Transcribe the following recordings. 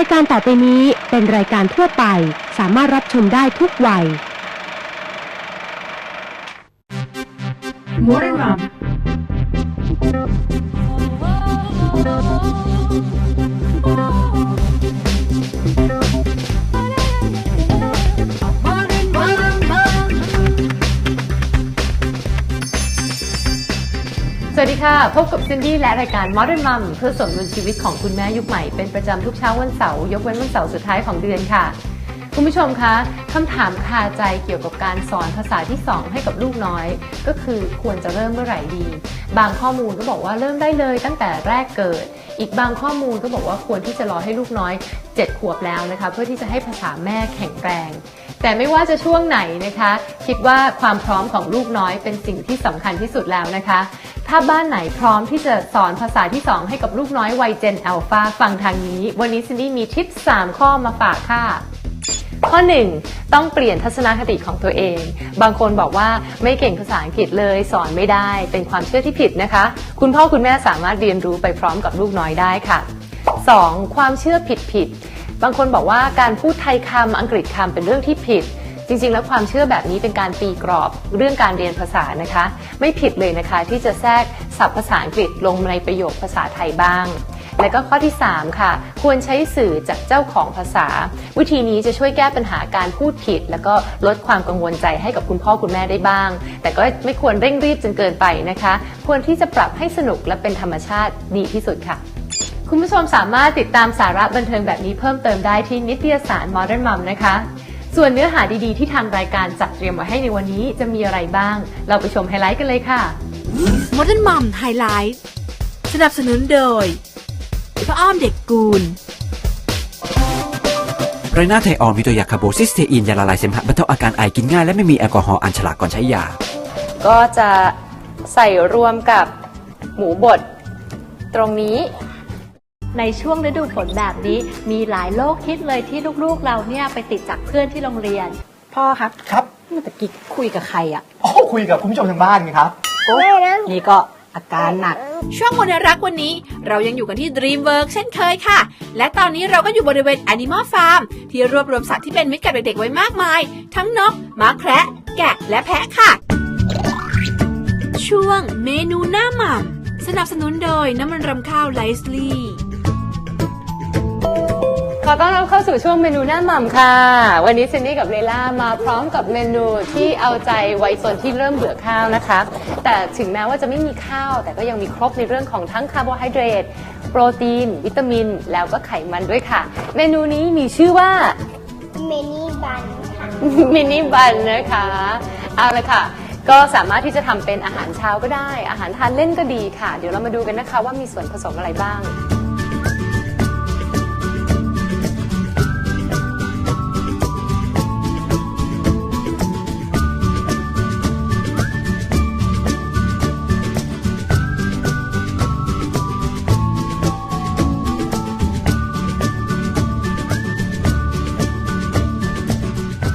ายการต่อไปนี้เป็นรายการทั่วไป สามารถรับชมได้ทุกวัย Modern Mom ค่ะ พบกับซินดี้และรายการ Modern Mom เพื่อสมดุลชีวิตของคุณแม่ยุคใหม่ เป็นประจำทุกเช้าวันเสาร์ยกเว้นวันเสาร์สุดท้ายของเดือนค่ะ คุณผู้ชมคะคำถามคาใจเกี่ยวกับการสอนภาษาที่ 2 ให้กับลูกน้อย ก็คือควรจะเริ่มเมื่อไหร่ดี บางข้อมูลก็บอกว่าเริ่มได้เลยตั้งแต่แรกเกิด อีกบางข้อมูลก็บอกว่าควรที่จะรอให้ลูกน้อย 7 ขวบแล้วนะคะ เพื่อที่จะให้ภาษาแม่แข็งแรง แต่ไม่ว่าจะช่วงไหนนะคะ คิดว่าความพร้อมของลูกน้อยเป็นสิ่งที่สำคัญที่สุดแล้วนะคะ ถ้าบ้านไหนพร้อมที่จะสอนภาษาที่ 2 ให้กับลูกน้อยวัยเจนอัลฟาฟังทางนี้ วันนี้ซินดี้มีทิป 3 ข้อมาฝากค่ะข้อ 1 ต้องเปลี่ยนทัศนคติของตัวเอง บางคนบอกว่าไม่เก่งภาษาอังกฤษเลย สอนไม่ได้เป็นความเชื่อที่ผิดนะคะ คุณพ่อคุณแม่สามารถเรียนรู้ไปพร้อมกับลูกน้อยได้ค่ะ 2. ความเชื่อผิดผิด บางคนบอกว่าการพูดไทยคำอังกฤษคำเป็นเรื่องที่ผิด จริง ๆ แล้วความเชื่อแบบนี้เป็นการตีกรอบเรื่องการเรียนภาษานะคะ ไม่ผิดเลยนะคะ ที่จะแทรกศัพท์ภาษาอังกฤษลงในประโยคภาษาไทยบ้างและก็ข้อที่ 3 ค่ะ ควรใช้สื่อจากเจ้าของภาษา วิธีนี้จะช่วยแก้ปัญหาการพูดผิด แล้วก็ลดความกังวลใจให้กับคุณพ่อคุณแม่ได้บ้าง แต่ก็ไม่ควรเร่งรีบจนเกินไปนะคะ ควรที่จะปรับให้สนุกและเป็นธรรมชาติดีที่สุดค่ะ คุณผู้ชมสามารถติดตามสาระบันเทิงแบบนี้เพิ่มเติมได้ที่นิตยสาร Modern Mom นะคะ ส่วนเนื้อหาดีๆ ที่ทางรายการจัดเตรียมไว้ให้ในวันนี้จะมีอะไรบ้าง เราไปชมไฮไลท์กันเลยค่ะ Modern Mom Highlight สนับสนุนโดยพระอ้อมเด็กกูลไรน่าไทออนมีตัวยาคาร์โบซิสเตอีนยาละลายเสมหะบรรเทาอาการไอกินง่ายและไม่มีแอลกอฮอล์อันฉลาดก่อนใช้ยา ก็จะใส่รวมกับหมูบดตรงนี้ ในช่วงฤดูฝนแบบนี้ มีหลายโรคฮิตเลยที่ลูกๆเราเนี่ยไปติดจากเพื่อนที่โรงเรียน พ่อครับครับเมื่อตะกี้คุยกับใครอะโอ้คุยกับคุณผู้ชมทางบ้านไงครับโอ้นี่ก็อาการหนัก ช่วงวันรักวันนี้ เรายังอยู่กันที่ Dreamwork เช่นเคยค่ะ และตอนนี้เราก็อยู่บริเวณ Animal Farm ที่รวบรวมสัตว์ที่เป็นมิตรกับเด็กๆไว้มากมาย ทั้งนกม้าแคระแกะและแพะค่ะ ช่วงเมนูหน้าหม่ำสนับสนุนโดยน้ำมันรำข้าวไลซ์ลีย์ข อต้อนรับเข้าสู่ช่วงเมนูหน้าหม่ำค่ะ วันนี้ซินดี้กับเลล่ามาพร้อมกับเมนูที่เอาใจวัยส่วนที่เริ่มเบื่อข้าวนะคะ แต่ถึงแม้ว่าจะไม่มีข้าว แต่ก็ยังมีครบในเรื่องของทั้งคาร์โบไฮเดรตโปรตีน วิตามิน แล้วก็ไขมันด้วยค่ะ เมนูนี้มีชื่อว่ามินิบันค่ะ มินิบันนะคะ เอาละค่ะ ก็สามารถที่จะทำเป็นอาหารเช้าก็ได้ อาหารทานเล่นก็ดีค่ะ เดี๋ยวเรามาดูกันนะคะว่ามีส่วนผสมอะไรบ้าง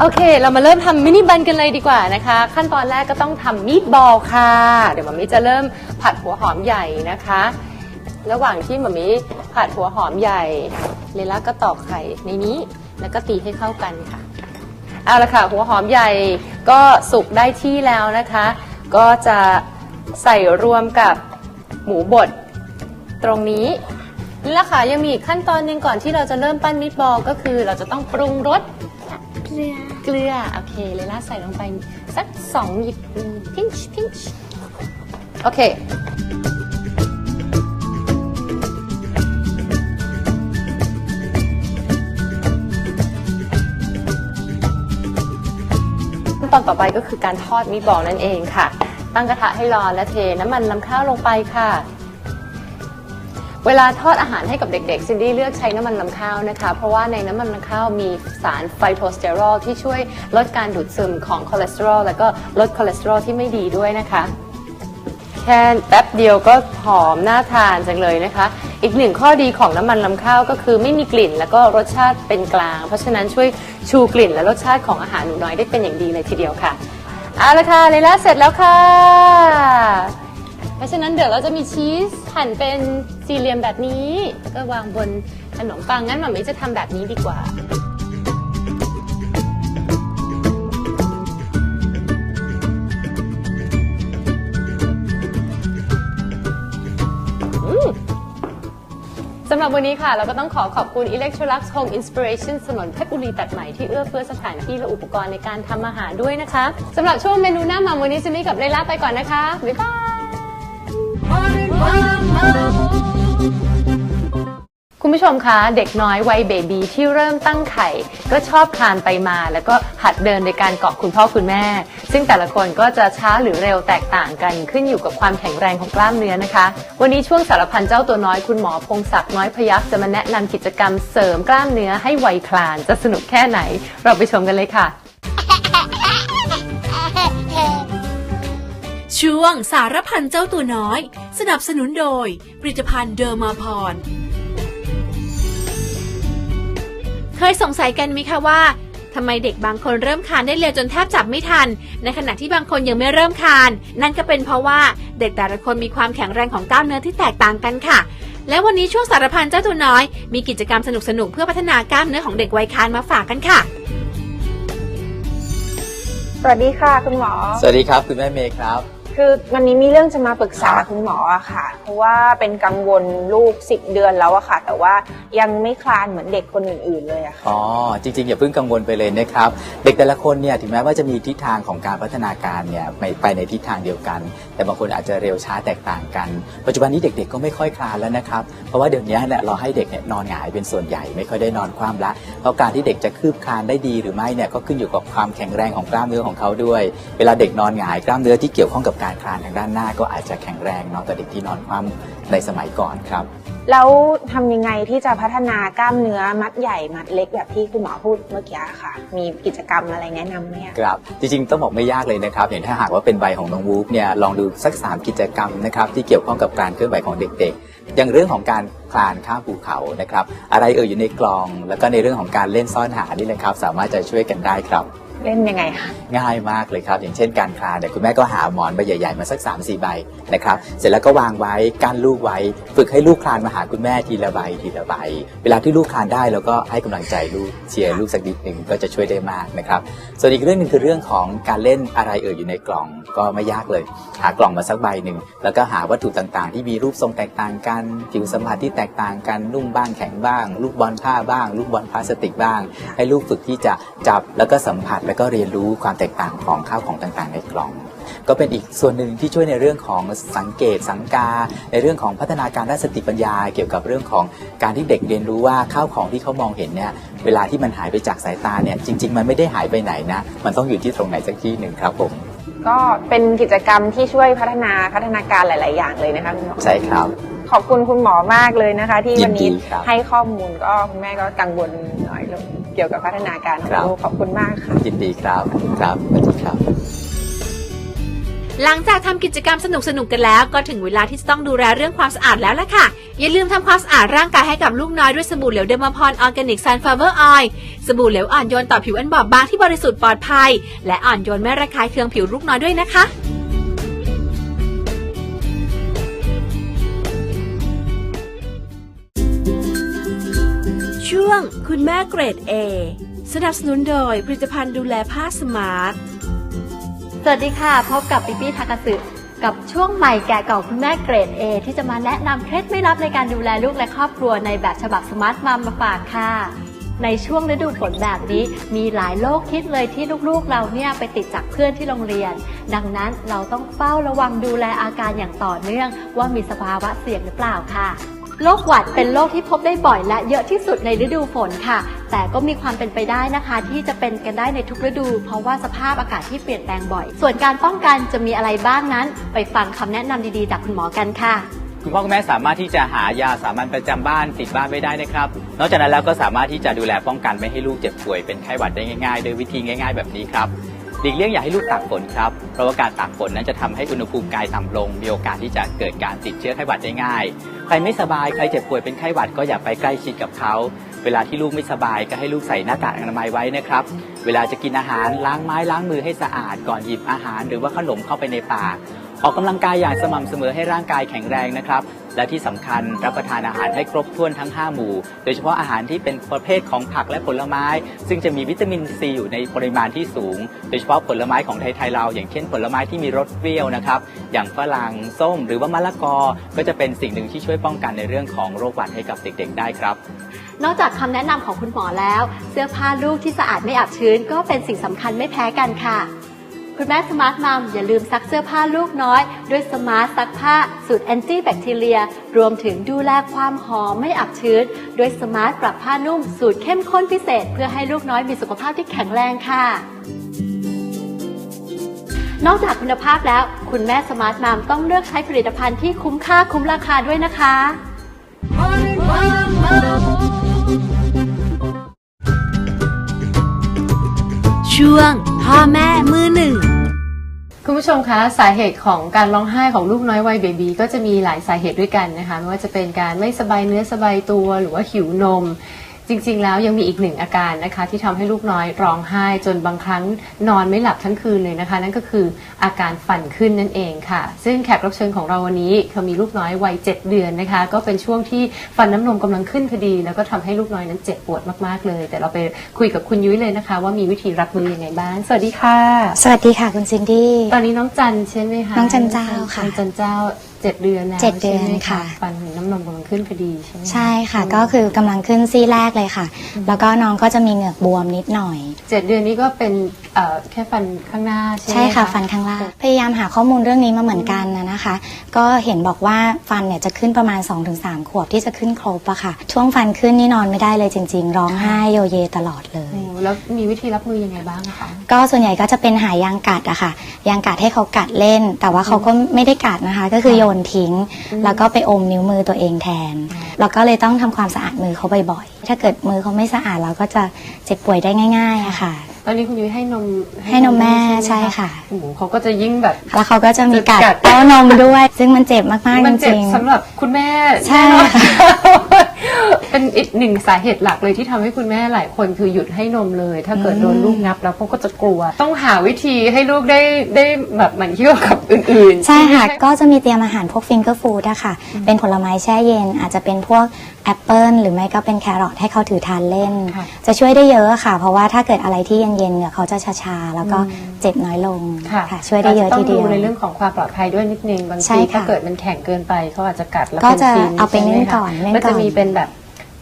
อเค เรามาเริ่มทำมินิบันกันเลยดีกว่านะคะ ขั้นตอนแรกก็ต้องทำมีดบอลค่ะ เดี๋ยวมามิจะเริ่มผัดหัวหอมใหญ่นะคะ ระหว่างที่มามิผัดหัวหอมใหญ่เลล่าก็ตอกไข่ในนี้แล้วก็ตีให้เข้ากันค่ะเอาละค่ะ หัวหอมใหญ่ก็สุกได้ที่แล้วนะคะ ก็จะใส่รวมกับหมูบดตรงนี้นี่แหละค่ะยังมีอีกขั้นตอนหนึ่งก่อนที่เราจะเริ่มปั้นมิตบอลก็คือเราจะต้องปรุงรส เกลือ เกลือ โอเค เลล่าใส่ลงไปสักสองหยิบพิงช์พิงช์โอเค ขั้นตอนต่อไปก็คือการทอดมีดบอลนั่นเองค่ะ ตั้งกระทะให้ร้อนและเทน้ำมันลำข้าวลงไปค่ะ เวลาทอดอาหารให้กับเด็กๆซินดี้เลือกใช้น้ำมันลำข้าวนะคะ เพราะว่าในน้ำมันลำข้าวมีสารไฟโตสเตอรอลที่ช่วยลดการดูดซึมของคอเลสเตอรอลแล้วก็ลดคอเลสเตอรอลที่ไม่ดีด้วยนะคะแค่แป๊บเดียวก็หอมน่าทานจังเลยนะคะ อีกหนึ่งข้อดีของน้ำมันลำข้าวก็คือไม่มีกลิ่นแล้วก็รสชาติเป็นกลาง เพราะฉะนั้นช่วยชูกลิ่นและรสชาติของอาหารหนูน้อยได้เป็นอย่างดีเลยทีเดียวค่ะเอาละค่ะเลล่าเสร็จแล้วค่ะ ราะฉะนั้นเดี๋ยวเราจะมีชีสหั่นเป็นสี่เหลี่ยมแบบนี้แล้วก็วางบนขนมปังงั้นหมามิจะทำแบบนี้ดีกว่า สำหรับวันนี้ค่ะ เราก็ต้องขอขอบคุณ Electrolux Home Inspiration ถนนเพชรบุรีตัดใหม่ที่เอื้อเฟื้อสถานที่และอุปกรณ์ในการทำอาหารด้วยนะคะสำหรับช่วงเมนูหน้ามาวันนี้ซินนี่กับเลล่าไปก่อนนะคะ บ๊ายบาย คุณผู้ชมคะเด็กน้อยวัยเบบีที่เริ่มตั้งไข่ ก็ชอบคลานไปมา แล้วก็หัดเดินในการเกาะคุณพ่อคุณแม่ ซึ่งแต่ละคนก็จะช้าหรือเร็วแตกต่างกันขึ้นอยู่กับความแข็งแรงของกล้ามเนื้อนะคะ วันนี้ช่วงสารพันเจ้าตัวน้อยคุณหมอพงศักดิ์น้อยพยักจะมาแนะนำกิจกรรมเสริมกล้ามเนื้อให้วัยคลานจะสนุกแค่ไหน เราไปชมกันเลยค่ะ ช่วงสารพันเจ้าตัวน้อย สนับสนุนโดย ผลิตภัณฑ์เดอร์มาพร เคยสงสัยกันไหมคะว่าทำไมเด็กบางคนเริ่มคลานได้เร็วจนแทบจับไม่ทัน ในขณะที่บางคนยังไม่เริ่มคลาน นั่นก็เป็นเพราะว่าเด็กแต่ละคนมีความแข็งแรงของกล้ามเนื้อที่แตกต่างกันค่ะ และวันนี้ช่วงสารพันเจ้าตัวน้อย มีกิจกรรมสนุกๆเพื่อพัฒนากล้ามเนื้อของเด็กวัยคลานมาฝากกันค่ะ สวัสดีค่ะคุณหมอ สวัสดีครับ คุณแม่เมย์ครับ คือวันนี้มีเรื่องจะมาปรึกษาคุณหมออะค่ะ เพราะว่าเป็นกังวลลูก 10 เดือนแล้วอะค่ะ แต่ว่ายังไม่คลานเหมือนเด็กคนอื่นๆเลยอะค่ะ อ๋อจริงๆ อย่าเพิ่งกังวลไปเลยนะครับ เด็กแต่ละคนเนี่ยถึงแม้ว่าจะมีทิศทางของการพัฒนาการเนี่ยไปไปในทิศทางเดียวกัน แต่บางคนอาจจะเร็วช้าแตกต่างกัน ปัจจุบันนี้เด็กๆก็ไม่ค่อยคลานแล้วนะครับ เพราะว่าเดี๋ยวนี้เนี่ยเราให้เด็กเนี่ยนอนหงายเป็นส่วนใหญ่ไม่ค่อยได้นอนคว่ำละเพราะการที่เด็กจะคืบคลานได้ดีหรือไม่เนี่ยก็ขึ้นอยู่กับความแข็งแรงของกล้ามเนื้อของเขาด้วย เวลาเด็กนอนหงายกล้ามเนื้อที่เกี่ยวข้องกับการคลานทางด้านหน้าก็อาจจะแข็งแรงเนาะแต่เด็กที่นอนคว่ำในสมัยก่อนครับ แล้วทำยังไงที่จะพัฒนากล้ามเนื้อมัดใหญ่มัดเล็กแบบที่คุณหมอพูดเมื่อกี้อะค่ะ มีกิจกรรมอะไรแนะนำไหมอะครับจริงๆต้องบอกไม่ยากเลยนะครับอย่างถ้าหากว่าเป็นใบของน้องวูฟเนี่ยลองดูสัก 3 กิจกรรมนะครับที่เกี่ยวข้องกับการเคลื่อนไหวของเด็กๆ อย่างเรื่องของการคลานข้ามภูเขานะครับอะไรเอ่ยอยู่ในกลอง แล้วก็ในเรื่องของการเล่นซ่อนหานี่นะครับสามารถจะช่วยกันได้ครับ เล่นยังไงคะง่ายมากเลยครับ อย่างเช่นการคลานเนี่ยคุณแม่ก็หาหมอนใบใหญ่ๆมาสัก3 4ใบนะครับเสร็จแล้วก็วางไว้กั้นลูกไว้ ฝึกให้ลูกคลานมาหาคุณแม่ทีละใบทีละใบเวลาที่ลูกคลานได้เราก็ให้กำลังใจลูกเชียร์ลูกสักนิดหนึ่งก็จะช่วยได้มากนะครับส่วนอีกเรื่องหนึ่งคือเรื่องของการเล่นอะไรเอ่ยอยู่ในกล่องก็ไม่ยากเลย หากล่องมาสักใบหนึ่งแล้วก็หาวัตถุต่างๆ ที่มีรูปทรงแตกต่างกันผิวสัมผัสที่แตกต่างกันนุ่มบ้างแข็งบ้าง ลูกบอลผ้าบ้าง ลูกบอลพลาสติกบ้าง ให้ลูกฝึกที่จะจับแล้วก็สัมผัสแลวก็เรียนรู้ความแตกต่างของข้าวของต่างๆ ในกล่อง ก็เป็นอีกส่วนหนึ่งที่ช่วยในเรื่องของสังเกตสังกา ในเรื่องของพัฒนาการด้านสติปัญญา เกี่ยวกับเรื่องของการที่เด็กเรียนรู้ว่าข้าวของที่เขามองเห็นเนี่ยเวลาที่มันหายไปจากสายตาเนี่ยจริง ๆ มันไม่ได้หายไปไหนนะ มันต้องอยู่ที่ตรงไหนสักที่หนึ่งครับผมก็เป็นกิจกรรมที่ช่วยพัฒนาพัฒนาการหลาย ๆ อย่างเลยนะคะคุณหมอใช่ครับขอบคุณคุณหมอมากเลยนะคะ ที่วันนี้ยินดีครับให้ข้อมูลก็คุณแม่ก็กังวลหน่อยลง เกี่ยวกับพัฒนาการของครับลูกขอบคุณมากค่ะ ยินดีครับครับสวัสดีครับ หลังจากทำกิจกรรมสนุกๆกันแล้ว ก็ถึงเวลาที่จะต้องดูแลเรื่องความสะอาดแล้วล่ะค่ะ อย่าลืมทำความสะอาดร่างกายให้กับลูกน้อยด้วยสบู่เหลวเดอร์มาพรออร์แกนิกซันฟลาเวอร์ออยล์สบู่เหลวอ่อนโยนต่อผิวอันบอบบางที่บริสุทธิ์ปลอดภัย และอ่อนโยนไม่ระคายเคืองผิวลูกน้อยด้วยนะคะ ช่วงคุณแม่เกรด A สนับสนุนโดยผลิตภัณฑ์ดูแลผ้าสมาร์ท สวัสดีค่ะ พบกับปิปี้ทากาสึกับช่วงใหม่แก่เก่าคุณแม่เกรด A ที่จะมาแนะนำเคล็ดไม่ลับในการดูแลลูกและครอบครัวในแบบฉบับสมาร์ทมัมมาฝากค่ะ ในช่วงฤดูฝนแบบนี้ มีหลายโรคคิดเลยที่ลูกๆเราเนี่ยไปติดจากเพื่อนที่โรงเรียน ดังนั้นเราต้องเฝ้าระวังดูแลอาการอย่างต่อเนื่อง ว่ามีสภาวะเสี่ยงหรือเปล่าค่ะ โรคหวัดเป็นโรคที่พบได้บ่อยและเยอะที่สุดในฤดูฝนค่ะ แต่ก็มีความเป็นไปได้นะคะ ที่จะเป็นกันได้ในทุกฤดู เพราะว่าสภาพอากาศที่เปลี่ยนแปลงบ่อย ส่วนการป้องกันจะมีอะไรบ้างนั้น ไปฟังคำแนะนำดีๆ จากคุณหมอกันค่ะ คุณพ่อคุณแม่สามารถที่จะหายาสามัญประจำบ้านติดบ้านไว้ได้นะครับ นอกจากนั้นแล้วก็สามารถที่จะดูแลป้องกันไม่ให้ลูกเจ็บป่วยเป็นไข้หวัดได้ง่ายๆโดยวิธีง่าย ๆ แบบนี้ครับ หลีกเลี่ยงอย่าให้ลูกตากฝนครับ เพราะว่าการตากฝนนั้นจะทำให้อุณหภูมิกายต่ำลง มีโอกาสที่จะเกิดการติดเชื้อไข้หวัดได้ง่าย ใครไม่สบาย ใครเจ็บป่วยเป็นไข้หวัดก็อย่าไปใกล้ชิดกับเขา เวลาที่ลูกไม่สบายก็ให้ลูกใส่หน้ากากอนามัยไว้นะครับ เวลาจะกินอาหารล้างไม้ล้างมือให้สะอาดก่อนหยิบอาหาร หรือว่าขนมเข้าไปในปาก ออกกำลังกายอย่างสม่ำเสมอให้ร่างกายแข็งแรงนะครับ และที่สำคัญรับประทานอาหารให้ครบถ้วนทั้ง 5 หมู่ โดยเฉพาะอาหารที่เป็นประเภทของผักและผลไม้ ซึ่งจะมีวิตามินซีอยู่ในปริมาณที่สูง โดยเฉพาะผลไม้ของไทยๆเรา อย่างเช่นผลไม้ที่มีรสเปรี้ยวนะครับ อย่างฝรั่งส้ม หรือว่ามะละกอ ก็จะเป็นสิ่งหนึ่งที่ช่วยป้องกันในเรื่องของโรคหวัดให้กับเด็กๆ ได้ครับ นอกจากคำแนะนำของคุณหมอแล้ว เสื้อผ้าลูกที่สะอาดไม่อับชื้น ก็เป็นสิ่งสำคัญไม่แพ้กันค่ะ คุณแม่สมาร์ทมัมอย่าลืมซักเสื้อผ้าลูกน้อย ด้วยสมาร์ทซักผ้าสูตรแอนตี้แบคทีเรีย รวมถึงดูแลความหอมไม่อับชื้น ด้วยสมาร์ทปรับผ้านุ่มสูตรเข้มข้นพิเศษ เพื่อให้ลูกน้อยมีสุขภาพที่แข็งแรงค่ะ นอกจากคุณภาพแล้ว คุณแม่สมาร์ทมัมต้องเลือกใช้ผลิตภัณฑ์ที่คุ้มค่าคุ้มราคาด้วยนะคะช่วง พ่อแม่มือหนึ่ง คุณผู้ชมคะสาเหตุของการร้องไห้ของลูกน้อยวัยเบบีก็จะมีหลายสาเหตุด้วยกันนะคะไม่ว่าจะเป็นการไม่สบายเนื้อสบายตัวหรือว่าหิวนม จริงๆ แล้วยังมีอีกหนึ่งอาการนะคะ ที่ทำให้ลูกน้อยร้องไห้จนบางครั้งนอนไม่หลับทั้งคืนเลยนะคะ นั่นก็คืออาการฟันขึ้นนั่นเองค่ะ ซึ่งแขกรับเชิญของเราวันนี้เขามีลูกน้อยวัย7เดือนนะคะ ก็เป็นช่วงที่ฟันน้ำนมกำลังขึ้นพอดี แล้วก็ทำให้ลูกน้อยนั้นเจ็บปวดมากๆเลย แต่เราไปคุยกับคุณยุ้ยเลยนะคะ ว่ามีวิธีรับมือยังไงบ้างสวัสดีค่ะ สวัสดีค่ะคุณซินดี้ตอนนี้น้องจันใช่ไหมคะน้องจันเจ้าค่ะน้องจันเจ้า เจ็ดเดือนแล้วเจ็ดเดือนใช่ไหมค่ะ ฟันน้ำนมกำลังขึ้นพอดีใช่ไหมคะใช่ค่ะก็คือกำลังขึ้นซี่แรกเลยค่ะ แล้วก็น้องก็จะมีเหงือกบวมนิดหน่อย เจ็ดเดือนนี้ก็เป็นเอ่อแค่ฟันข้างหน้าใช่ไหม ใช่ค่ะฟันข้างล่างพยายามหาข้อมูลเรื่องนี้มาเหมือนกันนะนะคะ ก็เห็นบอกว่าฟันเนี่ยจะขึ้นประมาณ 2-3 ขวบที่จะขึ้นครบอะค่ะ ช่วงฟันขึ้นนี่นอนไม่ได้เลยจริง ๆ ร้องไห้โยเยตลอดเลยโอ้ แล้วมีวิธีรับมือยังไงบ้างอะคะ ก็ส่วนใหญ่ก็จะเป็นหายางกัดอะค่ะ ยางกัดให้เขากัดเล่น แต่ว่าเขาก็ไม่ได้กัดนะคะ ก็คือโยนทิ้ง แล้วก็ไปอมนิ้วมือตัวเองแทน เราก็เลยต้องทำความสะอาดมือเขาบ่อยๆ ถ้าเกิดมือเขาไม่สะอาดเราก็จะเจ็บป่วยได้ง่ายๆอะค่ะ ตอนนี้คุณยุ้ยให้นมให้นมแม่ไหใช่ค่ะ โอ้โหเขาก็จะยิ่งแบบ แล้วเขาก็จะมีกัดกัด เต้านมด้วย ซึ่งมันเจ็บมากๆจมันเจ็บริงสำหรับคุณแม่ใช่แน่นอนค่ะ เป็นอีกหนึ่งสาเหตุหลักเลยที่ทำให้คุณแม่หลายคนคือหยุดให้นมเลย ถ้าเกิดโดนลูกงับแล้วพวกก็จะกลัว ต้องหาวิธีให้ลูกได้ได้แบบเหมือนเที่ยวกับอื่นๆ ใช่ค่ะไหมก็จะมีเตรียมอาหารพวกฟิงเกอร์ฟู้ดอะค่ะ เป็นผลไม้แช่เย็นอาจจะเป็นพวก แอปเปิลหรือไม่ก็เป็นแครอทให้เขาถือทานเล่น ค่ะ จะช่วยได้เยอะค่ะ เพราะว่าถ้าเกิดอะไรที่เย็นๆเนี่ยเขาจะชาๆแล้วก็เจ็บน้อยลงค่ะค่ะช่วยได้เยอะทีเดียวาจจะต้องดูในเรื่องของความปลอดภัยด้วยนิดนึงบางใช่ทีค่ะถ้าเกิดมันแข็งเกินไปเขาอาจจะกัดแล้วก็เป็นจะชิ้นเอาไปนึ่งใช่หมคะก่อนนึ่งก็ก่จะอนมีเป็นแบบ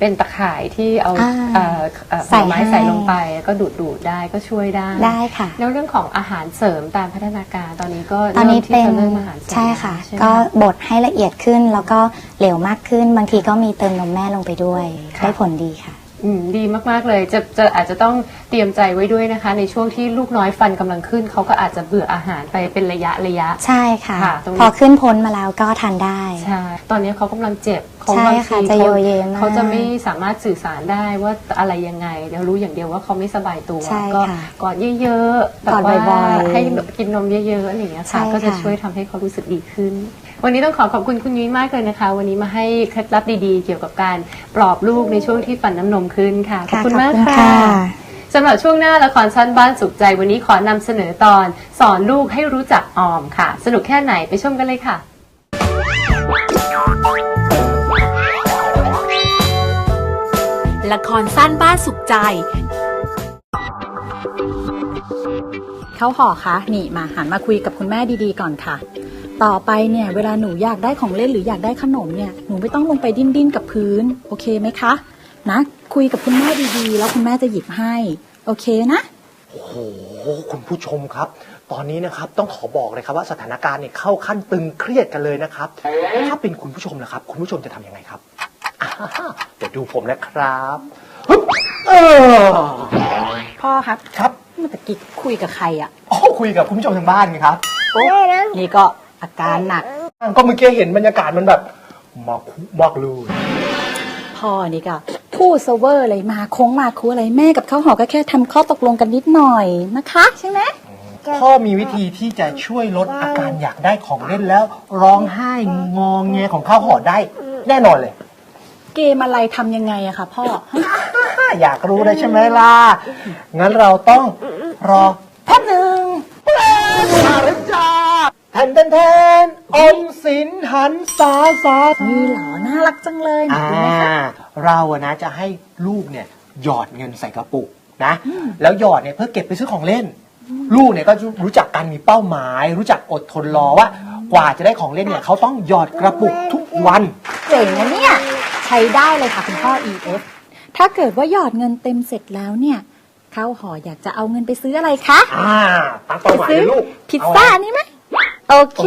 เป็นตะข่ายที่เอาอ่าเอ่อเอ่อผใส่ลไม้ให้ ใส่ลงไปแล้วก็ดูดดูดได้ก็ช่วยได้ ได้ค่ะ แล้วเรื่องของอาหารเสริมตามพัฒนาการตอนนี้ก็ตอนนี้ริ่มที่เป็นจะเริ่มอาหารเสริมใช่ค่ะ ใช่ไหม ก็บดให้ละเอียดขึ้นแล้วก็เหลวมากขึ้น บางทีก็มีเติมนมแม่ลงไปด้วย ค่ะ ได้ผลดีค่ะ อืมดีมากๆเลยจะจะอาจจะต้องเตรียมใจไว้ด้วยนะคะ ในช่วงที่ลูกน้อยฟันกำลังขึ้น เขาก็อาจจะเบื่ออาหารไปเป็นระยะระยะ ใช่ค่ะ ค่ะตรงนี้ พอขึ้นพ้นมาแล้วก็ทานได้ ใช่ตอนนี้เขากำลังเจ็บเขาใช่บางค่ะทีจะเขาโยเยมากเขาจะไม่สามารถสื่อสารได้ว่าอะไรยังไงเดี๋ยวรู้อย่างเดียวว่าเขาไม่สบายตัวใช่ก็ค่ะกอดเยอะๆแบบกอดว่าบ่อยๆให้กินนมเยอะๆอะไรอย่างเงี้ยใช่ค่ะ ก็จะค่ะช่วยทำให้เขารู้สึกดีขึ้น วันนี้ต้องขอขอบคุณคุณยุ้ยมากเลยนะคะ วันนี้มาให้เคล็ดลับดีๆ เกี่ยวกับการปลอบลูกในช่วงที่ฟันน้ำนมขึ้นค่ะขอบคุณมากค่ะ สำหรับช่วงหน้าละครสั้นบ้านสุขใจวันนี้ขอนำเสนอตอน สอนลูกให้รู้จักออมค่ะ สนุกแค่ไหนไปชมกันเลยค่ะ ละครสั้นบ้านสุขใจ เขาห่อคะนี่มาหันมาคุยกับคุณแม่ดีๆก่อนค่ะ ต่อไปเนี่ย เวลาหนูอยากได้ของเล่นหรืออยากได้ขนมเนี่ย หนูไม่ต้องลงไปดิ้นดิ้นๆกับพื้น โอเคไหมคะ นะ คุยกับคุณแม่ดีๆ แล้วคุณแม่จะหยิบให้ โอเคนะ โอ้โหคุณผู้ชมครับ ตอนนี้นะครับต้องขอบอกเลยครับว่าสถานการณ์เนี่ยเข้าขั้นตึงเครียดกันเลยนะครับ ถ้าเป็นคุณผู้ชมนะครับ คุณผู้ชมจะทำยังไงครับอ่าเดี๋ยวดูผมนะครับฮึบเออพ่อครับครับเมื่อกี้คุยกับใครอะอ๋อคุยกับคุณผู้ชมทางบ้านไงครับนี่ก็อาการหนัก ก็เมื่อกี้เห็นบรรยากาศมันแบบมาคุมากเลยพ่อนี่ก็ พูดเซอร์เวอร์อะไรมาโค้งมาคูอะไรแม่กับเขาหอก็แค่ทำข้อตกลงกันนิดหน่อยนะคะ ใช่ไหม พ่อมีวิธีที่จะช่วยลดอาการอยากได้ของเล่นแล้ว ร้องไห้งองแงของข้าวหอได้ แน่นอนเลย เกมอะไรทำยังไงอะคะพ่อ อยากรู้เลยใช่ไหมล่ะ งั้นเราต้องรอแป๊บหนึ่งมาแล้วจ้าแทนแทนแทนอมสิน หันษาสาธุนี่เหรอน่ารักจังเลยนะอ่าดูไหมคะเราอะนะจะให้ลูกเนี่ยหยอดเงินใส่กระปุกนะ แล้วหยอดเนี่ยเพื่อเก็บไปซื้อของเล่น ลูกเนี่ยก็รู้จักการมีเป้าหมาย รู้จักอดทนรอว่า กว่าจะได้ของเล่นเนี่ยเขาต้องหยอดกระปุกทุกวัน เจ๋งนะเนี่ย ใช้ได้เลยค่ะคุณพ่อ EF ถ้าเกิดว่าหยอดเงินเต็มเสร็จแล้วเนี่ยข้าวหออยากจะเอาเงินไปซื้ออะไรคะอ่าตั้งเป้าหมายซื้เลยลูกพิซซ่านี่ไหม โอเค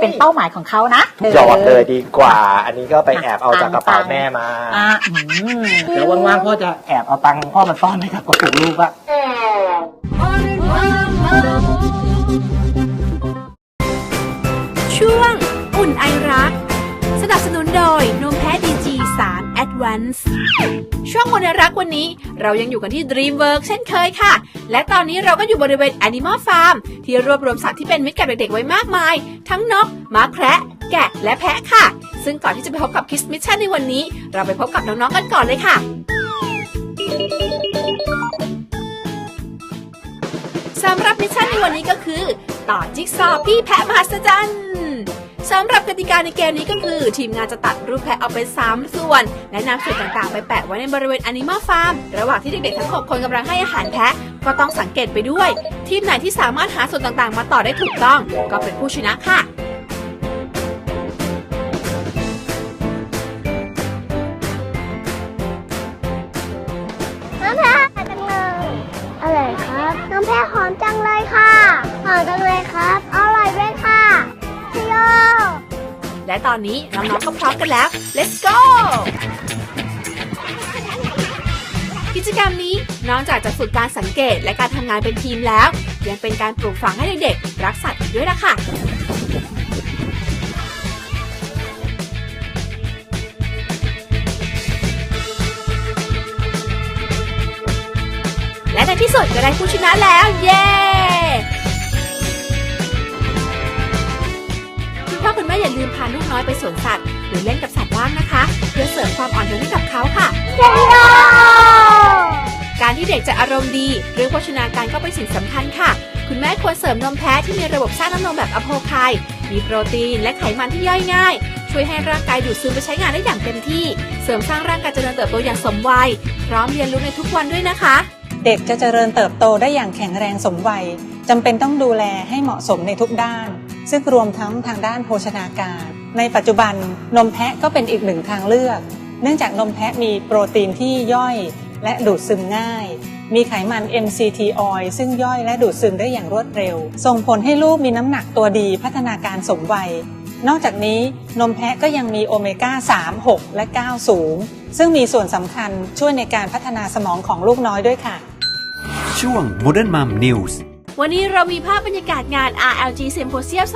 เป็นเป้าหมายของเขานะหยอดเลยดีกว่า อันนี้ก็ไปแอบเอาจากกระเป๋าแม่มาอะอืมแล้วว่างๆพ่อจะแอบเอาตังค์พ่อมาซ่อนให้กับกระปุกลูกอะช่วงอุ่นไอรัก สนับสนุนโดยนมแพ้ดีจี สารแอดวานซ์ช่วงอุ่นรักวันนี้ เรายังอยู่กันที่ Dreamwork เช่นเคยค่ะ และตอนนี้เราก็อยู่บริเวณ Animal Farm ที่รวบรวมสัตว์ที่เป็นมิตรกับเด็กๆ ไว้มากมาย ทั้งนกม้าแคระแกะและแพะค่ะ ซึ่งก่อนที่จะไปพบกับคิสมิชชั่นในวันนี้ เราไปพบกับน้องๆกันก่อนเลยค่ะสำหรับมิชชั่นในวันนี้ก็คือ ต่อจิ๊กซอว์พี่แพะมหัศจรรย์ สำหรับกติกาในเกมนี้ก็คือทีมงานจะตัดรูปแพะออกเป็น 3 ส่วน และนำส่วนต่างๆ ไปแปะไว้ในบริเวณ Animal Farm ระหว่างที่เด็กๆทั้ง6คนกำลังให้อาหารแพะก็ต้องสังเกตไปด้วย ทีมไหนที่สามารถหาส่วนต่างๆ มาต่อได้ถูกต้อง ก็เป็นผู้ชนะค่ะ และตอนนี้น้องๆก็พร้อมกันแล้ว let's go กิจกรรมนี้นอกจากจะฝึกการสังเกตและการทำงานเป็นทีมแล้ว ยังเป็นการปลูกฝังให้เด็กๆรักสัตว์อีกด้วยล่ะค่ะและในที่สุดก็ได้ผู้ชนะแล้ว เย้ คุณพ่อคุณแม่อย่าลืมพาลูกน้อยไปสวนสัตว์ หรือเล่นกับสัตว์บ้างนะคะ เพื่อเสริมความอ่อนโยนให้กับเขาค่ะ การที่เด็กจะอารมณ์ดี เรื่องโภชนาการก็เป็นสิ่งสำคัญค่ะ คุณแม่ควรเสริมนมแพะที่มีระบบสร้างน้ำนมแบบอโพไคมีโปรตีนและไขมันที่ย่อยง่าย ช่วยให้ร่างกายดูดซึมไปใช้งานได้อย่างเต็มที่ เสริมสร้างร่างกายเจริญเติบโตอย่างสมวัย พร้อมเรียนรู้ในทุกวันด้วยนะคะ เด็กจะเจริญเติบโตได้อย่างแข็งแรงสมวัยจำเป็นต้องดูแลให้เหมาะสมในทุกด้าน ซึ่งรวมทั้งทางด้านโภชนาการ ในปัจจุบันนมแพะก็เป็นอีกหนึ่งทางเลือก เนื่องจากนมแพะมีโปรตีนที่ย่อยและดูดซึมง่าย มีไขมัน MCT oil ซึ่งย่อยและดูดซึมได้อย่างรวดเร็ว ส่งผลให้ลูกมีน้ำหนักตัวดีพัฒนาการสมวัย นอกจากนี้นมแพะก็ยังมีโอเมก้า 3 6 และ 9 สูง ซึ่งมีส่วนสำคัญช่วยในการพัฒนาสมองของลูกน้อยด้วยค่ะ ช่วง Modern Mom News วันนี้เรามีภาพบรรยากาศงาน RLG Symposium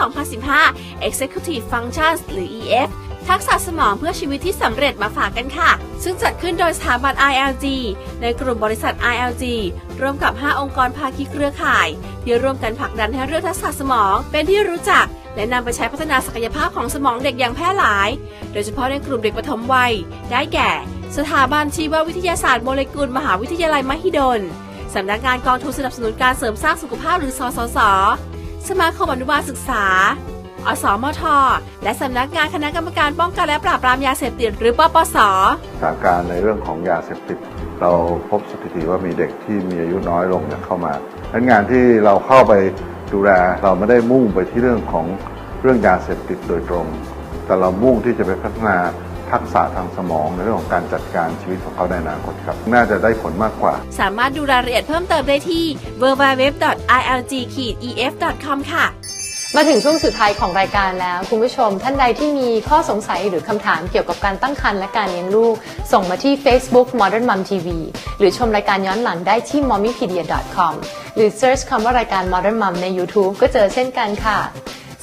2015 Executive Functions หรือ EF ทักษะสมองเพื่อชีวิตที่สำเร็จมาฝากกันค่ะ ซึ่งจัดขึ้นโดยสถาบัน ILG ในกลุ่มบริษัท ILG ร่วมกับ 5 องค์กรภาคีเครือข่าย ที่ร่วมกันผลักดันให้เรื่องทักษะสมอง เป็นที่รู้จัก และนำไปใช้พัฒนาศักยภาพของสมองเด็กอย่างแพร่หลาย โดยเฉพาะในกลุ่มเด็กปฐมวัย ได้แก่ สถาบันชีววิทยาศาสตร์โมเลกุลมหาวิทยาลัยมหิดล สำนักงานกองทุนสนับสนุนการเสริมสร้างสุขภาพหรือสสส สมาคมอนุบาลศึกษา อสมท และสำนักงานคณะกรรมการป้องกันและปราบปรามยาเสพติดหรือปปสสถานการณ์ในเรื่องของยาเสพติดเราพบสถิติว่ามีเด็กที่มีอายุน้อยลงเข้ามาดังงานที่เราเข้าไปดูแลเราไม่ได้มุ่งไปที่เรื่องของเรื่องยาเสพติดโดยตรง แต่เรามุ่งที่จะไปพัฒนา ทักษะทางสมอง ในเรื่องของการจัดการชีวิตของเขาในอนาคตครับ น่าจะได้ผลมากกว่า สามารถดูรายละเอียดเพิ่มเติมได้ที่ www.ilg-ef.com ค่ะมาถึงช่วงสุดท้ายของรายการแล้ว คุณผู้ชมท่านใดที่มีข้อสงสัยหรือคำถามเกี่ยวกับการตั้งครรภ์และการเลี้ยงลูก ส่งมาที่ Facebook Modern Mom TV หรือชมรายการย้อนหลังได้ที่ mommypedia.com หรือ search คำว่ารายการ Modern Mom ใน YouTube ก็เจอเช่นกันค่ะ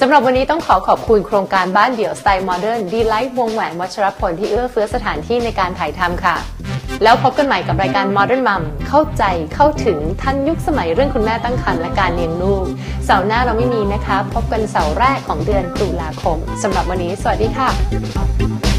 สำหรับวันนี้ต้องขอขอบคุณโครงการบ้านเดี่ยวสไตล์โมเดิร์นดีไลท์วงแหวนวัชรพลที่เอื้อเฟื้อสถานที่ในการถ่ายทำค่ะ แล้วพบกันใหม่กับรายการ Modern Mom เข้าใจเข้าถึงทันยุคสมัยเรื่องคุณแม่ตั้งครรภ์และการเลี้ยงลูกเสาร์หน้าเราไม่มีนะคะ พบกันเสาร์แรกของเดือนตุลาคมสำหรับวันนี้ สวัสดีค่ะ